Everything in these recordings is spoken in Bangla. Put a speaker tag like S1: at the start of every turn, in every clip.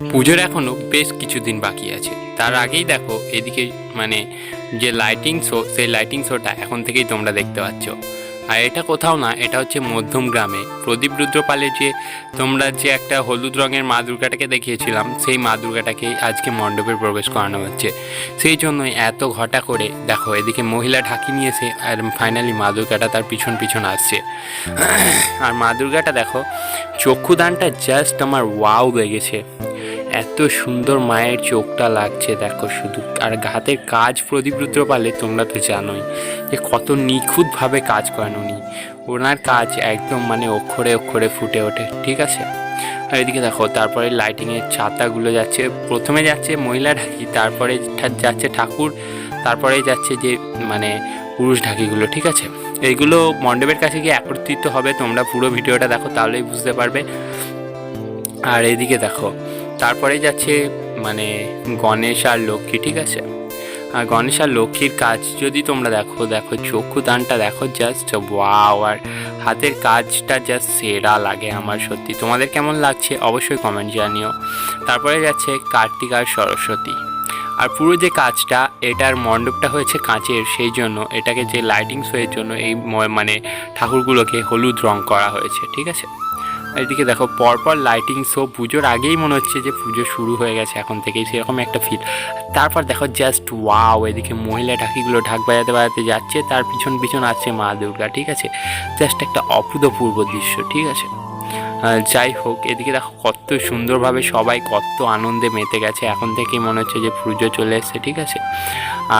S1: পুজোর এখনও বেশ কিছুদিন বাকি আছে। তার আগেই দেখো এদিকে মানে যে লাইটিং শো সেই লাইটিং শোটা এখন থেকেই তোমরা দেখতে পাচ্ছ। আর এটা কোথাও না, এটা হচ্ছে মধ্যম গ্রামে। প্রদীপ রুদ্রপালের যে তোমরা যে একটা হলুদ রঙের মা দুর্গাটাকে দেখিয়েছিলাম, সেই মা দুর্গাটাকেই আজকে মণ্ডপে প্রবেশ করানো হচ্ছে। সেই জন্যই এত ঘটা করে দেখো এদিকে মহিলা ঢাকি নিয়েছে আর ফাইনালি মা দুর্গাটা তার পিছন পিছন আসছে। আর মা দুর্গাটা দেখো, চক্ষুদানটা জাস্ট আমার ওয়াও লেগেছে। এত সুন্দর মায়ের চোখটা লাগছে, দেখো শুধু। আর হাতের কাজ প্রদীপ রুদ্রপালে তোমরা তো জানোই যে কত নিখুঁতভাবে কাজ করেন উনি। ওনার কাজ একদম মানে অক্ষরে অক্ষরে ফুটে ওঠে, ঠিক আছে? আর এদিকে দেখো, তারপরে লাইটিংয়ের ছাতাগুলো যাচ্ছে, প্রথমে যাচ্ছে মহিলা ঢাকি, তারপরে যাচ্ছে ঠাকুর, তারপরে যাচ্ছে যে মানে পুরুষ ঢাকিগুলো, ঠিক আছে? এইগুলো মণ্ডপের কাছে গিয়ে একত্রিত হবে, তোমরা পুরো ভিডিওটা দেখো, তাহলেই বুঝতে পারবে। আর এদিকে দেখো তারপরে যাচ্ছে মানে গণেশ আর লক্ষ্মী, ঠিক আছে? আর গণেশ আর লক্ষ্মীর কাজ যদি তোমরা দেখো দেখো চক্ষু দানটা দেখো জাস্ট ওয়াও আর হাতের কাজটা জাস্ট সেরা লাগে আমার সত্যি। তোমাদের কেমন লাগছে অবশ্যই কমেন্ট জানিও। তারপরে যাচ্ছে কার্তিক আর সরস্বতী। আর পুরো যে কাজটা, এটার মণ্ডপটা হয়েছে কাঁচের, সেই জন্য এটাকে যে লাইটিং শোয়ের জন্য এই মানে ঠাকুরগুলোকে হলুদ রং করা হয়েছে, ঠিক আছে? এদিকে দেখো, পরপর লাইটিং শো পুজোর আগেই মনে হচ্ছে যে পুজো শুরু হয়ে গেছে এখন থেকেই সেরকম একটা ফিল তারপর দেখো জাস্ট ওয়াও এদিকে মহিলা ঢাকিগুলো ঢাক বাজাতে বাজাতে যাচ্ছে, তার পিছন পিছন আছে মা দুর্গা, ঠিক আছে? জাস্ট একটা অভূতপূর্ব দৃশ্য, ঠিক আছে? যাই হোক, এদিকে দেখো কত সুন্দরভাবে সবাই কত আনন্দে মেতে গেছে। এখন থেকেই মনে হচ্ছে যে পুজো চলে এসছে, ঠিক আছে?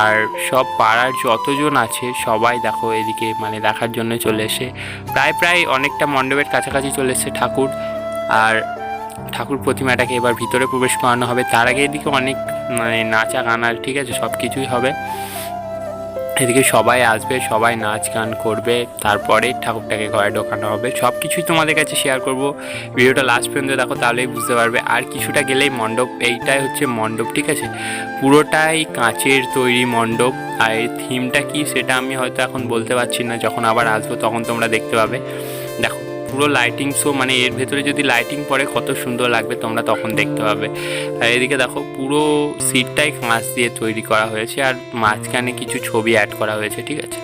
S1: আর সব পাড়ার যতজন আছে, সবাই দেখো এদিকে মানে দেখার জন্য চলে এসে, প্রায় প্রায় অনেকটা মণ্ডপের কাছাকাছি চলে এসছে ঠাকুর। আর ঠাকুর প্রতিমাটাকে এবার ভিতরে প্রবেশ করানো হবে। তার আগে এদিকে অনেক মানে নাচা গানা ঠিক আছে? সব কিছুই হবে। এদিকে সবাই আসবে, সবাই নাচ গান করবে, তারপরে ঠাকুরটাকে ঘরে ঢোকানো হবে। সব কিছুই তোমাদের কাছে শেয়ার করব। ভিডিওটা লাস্ট পর্যন্ত দেখো, তাহলেই বুঝতে পারবে। আর কিছুটা গেলেই মণ্ডপ, এইটাই হচ্ছে মণ্ডপ, ঠিক আছে? পুরোটাই কাঁচের তৈরি মণ্ডপ। আর এর থিমটা কি, সেটা আমি হয়তো এখন বলতে পারছি না। যখন আবার আসব, তখন তোমরা দেখতে পাবে। পুরো লাইটিং শো মানে এর ভেতরে যদি লাইটিং পড়ে, কত সুন্দর লাগবে তোমরা তখন দেখতে পাবে। আর এদিকে দেখো, পুরো সিটটাই কাঁচ দিয়ে তৈরি করা হয়েছে, আর মাঝখানে কিছু ছবি অ্যাড করা হয়েছে, ঠিক আছে?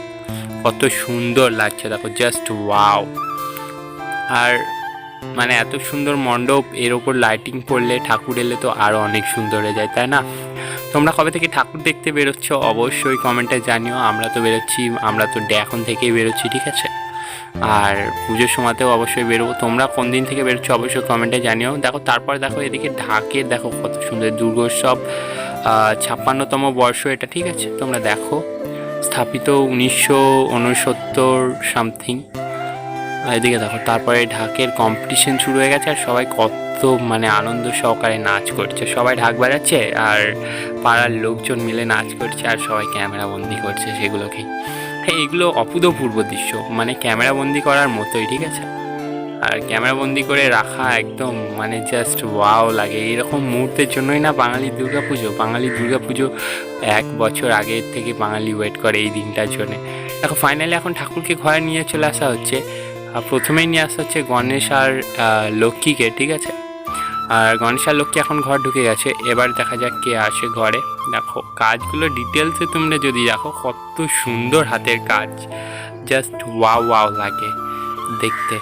S1: কত সুন্দর লাগছে, দেখো জাস্ট ওয়াও আর মানে এত সুন্দর মণ্ডপ, এর ওপর লাইটিং পড়লে ঠাকুর এলে তো আরও অনেক সুন্দর হয়ে যায়, তাই না? তোমরা কবে থেকে ঠাকুর দেখতে বেরোচ্ছ, অবশ্যই কমেন্টে জানিও, আমরা তো বেরোচ্ছি, আমরা তো এখন থেকেই বেরোচ্ছি, ঠিক আছে? আর পুজোর সময়তেও অবশ্যই বেরোবো। তোমরা কোন দিন থেকে বেরোচ্ছ অবশ্যই কমেন্টে জানিও। দেখো, তারপর দেখো এদিকে ঢাকে দেখো কত সুন্দর দুর্গোৎসব ছাপ্পান্নতম বর্ষ এটা, ঠিক আছে? তোমরা দেখো। স্থাপিত উনিশশো উনসত্তর সামথিং এদিকে দেখো, তারপরে ঢাকের কম্পিটিশন শুরু হয়ে গেছে আর সবাই কত মানে আনন্দ সহকারে নাচ করছে। সবাই ঢাক বাজাচ্ছে আর পাড়ার লোকজন মিলে নাচ করছে আর সবাই ক্যামেরা বন্দি করছে সেগুলোকেই হ্যাঁ এগুলো অভূতপূর্ব দৃশ্য। মানে ক্যামেরা বন্দি করার মতোই, ঠিক আছে? আর ক্যামেরা বন্দি করে রাখা একদম মানে জাস্ট ওয়াও লাগে। এরকম মুহূর্তের জন্যই না বাঙালি দুর্গাপুজো। বাঙালি দুর্গাপুজো এক বছর আগের থেকে বাঙালি ওয়েট করে এই দিনটার জন্যে। দেখো ফাইনালি এখন ঠাকুরকে ঘরে নিয়ে চলে আসা হচ্ছে। আর প্রথমেই নিয়ে আসা হচ্ছে গণেশ আর লক্ষ্মীকে, ঠিক আছে? আর গণেশ আর লক্ষ্মী এখন ঘর ঢুকে গেছে। এবার দেখা যাক কে আসে ঘরে। দেখো, কাজগুলো ডিটেলসে তোমরা যদি দেখো, কত সুন্দর হাতের কাজ। জাস্ট ওয়াও ওয়াও লাগে দেখতে।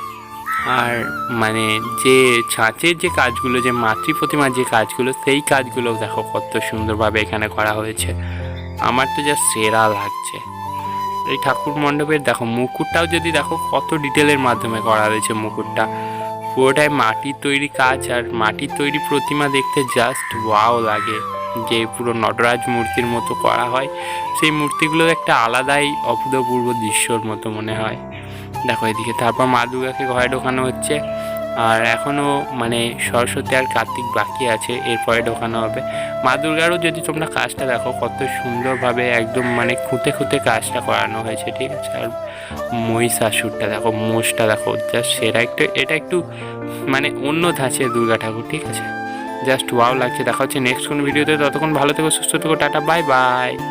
S1: আর মানে যে ছাঁচের যে কাজগুলো, যে মাতৃ প্রতিমার যে কাজগুলো, সেই কাজগুলো দেখো কত সুন্দরভাবে এখানে করা হয়েছে। আমার তো জাস্ট সেরা লাগছে। এই ঠাকুর মণ্ডপের দেখো, মুকুটটাও যদি দেখো, কত ডিটেলের মাধ্যমে করা হয়েছে মুকুটটা। পুরোটাই মাটির তৈরি কাজ আর মাটির তৈরি প্রতিমা দেখতে জাস্ট ওয়াও লাগে। যে পুরো নটরাজ মূর্তির মতো করা হয়, সেই মূর্তিগুলো একটা আলাদাই অভূতপূর্ব দৃশ্যর মতো মনে হয়। দেখো এদিকে তারপর মা দুর্গাকে ঘরে ঢোকানো হচ্ছে। আর এখনও মানে সরস্বতী আর কার্তিক বাকি আছে, এরপরে ঢোকানো হবে। মা দুর্গারও যদি তোমরা কাজটা দেখো, কত সুন্দরভাবে একদম মানে খুঁতে খুঁতে কাজটা করানো হয়েছে, ঠিক আছে? আর মহিষাসুরটা দেখো, মোষটা দেখো জাস্ট সেটা একটু, এটা একটু মানে অন্য ধাঁচে দুর্গা ঠাকুর, ঠিক আছে? জাস্ট ওয়াও লাগছে, দেখা হচ্ছে নেক্সট কোনো ভিডিওতে, ততক্ষণ ভালো থেকো, সুস্থ থেকো, টাটা বাই বাই